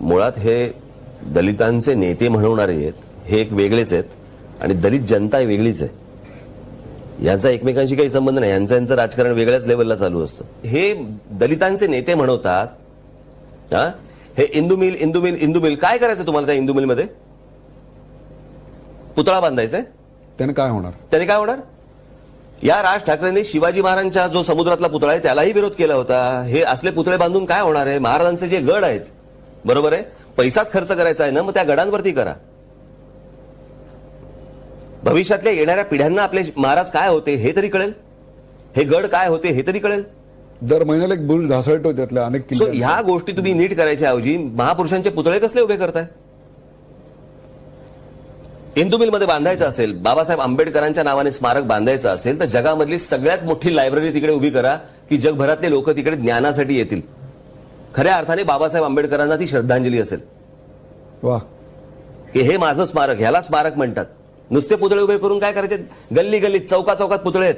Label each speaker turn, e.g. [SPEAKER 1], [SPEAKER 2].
[SPEAKER 1] मुळात हे दलितांचे नेते म्हणवणारे आहेत हे एक वेगळेच आहेत आणि दलित जनता ही वेगळीच आहे. यांचा एकमेकांशी काही संबंध नाही यांचं यांचं राजकारण वेगळ्याच लेवलला चालू असतं. हे दलितांचे नेते म्हणवतात हा? हे Indu mill Indu mill Indu mill काय करायचं तुम्हाला त्या इंदू मिलमध्ये? पुतळा बांधायचा
[SPEAKER 2] त्याने काय होणार?
[SPEAKER 1] त्याने काय होणार? या राज ठाकरेंनी शिवाजी महाराजांच्या जो समुद्रातला पुतळा आहे त्यालाही विरोध केला होता. हे असले पुतळे बांधून काय होणार आहे? महाराजांचे जे गड आहेत बरोबर आहे? पैसाच खर्च करायचा आहे ना मग त्या गडांवरती करा. भविष्यातल्या येणाऱ्या पिढ्यांना आपले महाराज काय होते हे तरी कळेल? हे गड काय होते हे तरी कळेल?
[SPEAKER 2] दर महिन्याला एक बुरुज ढासळतो त्यातल्या अनेक
[SPEAKER 1] सो ह्या गोष्टी तुम्ही नीट करायच्या ऐवजी महापुरुषांचे पुतळे कसले उभे करताय? इंदू मध्ये बांधायचं असेल बाबासाहेब आंबेडकरांच्या नावाने स्मारक बांधायचं असेल तर जगामधली सगळ्यात मोठी लायब्ररी तिकडे उभी करा की जगभरातले लोक तिकडे ज्ञानासाठी येतील. खऱ्या अर्थाने बाबासाहेब आंबेडकरांना ती श्रद्धांजली असेल.
[SPEAKER 2] वा.
[SPEAKER 1] की हे माझं स्मारक ह्याला स्मारक म्हणतात. नुसते पुतळे उभे करून काय करायचे? गल्ली गल्लीत चौका चौकात पुतळे आहेत.